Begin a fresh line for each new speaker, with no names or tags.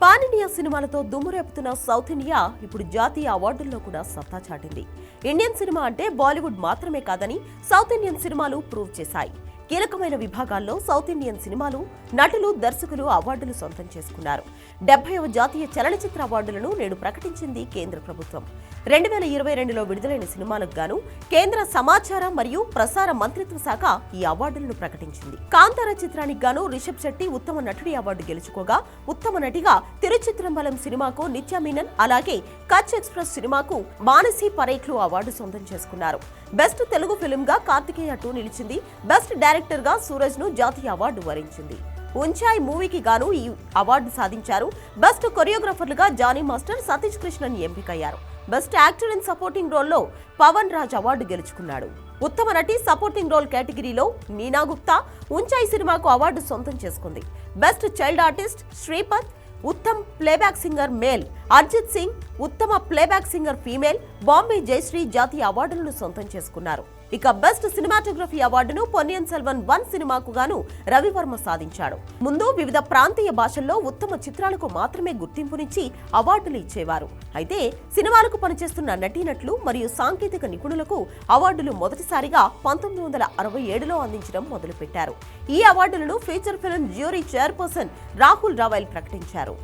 Pan India సినిమాలతో దుమ్మురేపుతున్న south India ఇప్పుడు జాతీయ అవార్డుల్లో కూడా సత్తా చాటింది. ఇండియన్ సినిమా అంటే బాలీవుడ్ మాత్రమే కాదని సౌత్ ఇండియన్ సినిమాలు ప్రూవ్ చేశాయి. కీలకమైన విభాగాల్లో సౌత్ ఇండియన్ సినిమాలు నటులు దర్శకులు అవార్డులు సొంతం చేసుకున్నారు. డెబ్బైవ జాతీయ చలనచిత్ర అవార్డులను నేడు ప్రకటించింది కేంద్ర ప్రభుత్వం. రెండు వేల ఇరవై రెండులో విడుదలైన సినిమాలకు గాను కేంద్ర సమాచార మరియు ప్రసార మంత్రిత్వ శాఖ ఈ అవార్డులను ప్రకటించింది. కాంతార చిత్రానికి గాను రిషబ్ శెట్టి ఉత్తమ నటుడి అవార్డు గెలుచుకోగా ఉత్తమ నటిగా తిరుచిత్రంబలం సినిమాకు నిత్యా మీనన్ అలాగే కచ్ ఎక్స్ప్రెస్ సినిమాకు మానసి పరేఖ్లు అవార్డు సొంతం చేసుకున్నారు. బెస్ట్ తెలుగు ఫిల్మ్గా కార్తికేయ టూ నిలిచింది. బెస్ట్ డైరెక్టర్గా సూరజ్ను జాతీయ అవార్డు వరించింది. ఉంచాయ్ మూవీకి గాను ఈ అవార్డు సాధించారు. బెస్ట్ కొరియోగ్రాఫర్లుగా జానీ మాస్టర్ సతీష్ కృష్ణన్ ఎంపికయ్యారు. బెస్ట్ యాక్టర్ ఇన్ సపోర్టింగ్ రోల్లో పవన్ రాజ్ అవార్డు గెలుచుకున్నాడు. ఉత్తమ నటి సపోర్టింగ్ రోల్ కేటగిరీలో నీనా గుప్తా ఉంచాయ్ సినిమాకు అవార్డు సొంతం చేసుకుంది. Best child artist Sripad Uttam playback singer male Arijit Singh ఉత్తమ playback singer female Bombay Jayashree జాతీయ అవార్డులను సొంతం చేసుకున్నారు. ఇక బెస్ట్ సినిమాటోగ్రఫీ అవార్డును పొన్నియన్ సెల్వన్ వన్ సినిమాకు గాను రవివర్మ సాధించాడు. ముందు వివిధ ప్రాంతీయ భాషల్లో ఉత్తమ చిత్రాలకు మాత్రమే గుర్తింపునిచ్చి అవార్డులు ఇచ్చేవారు. అయితే సినిమాలకు పనిచేస్తున్న నటీనట్లు మరియు సాంకేతిక నిపుణులకు అవార్డులు మొదటిసారిగా పంతొమ్మిది వందల అరవై ఏడులో అందించడం మొదలుపెట్టారు. ఈ అవార్డులను feature film jury chairperson Rahul Rawail ప్రకటించారు.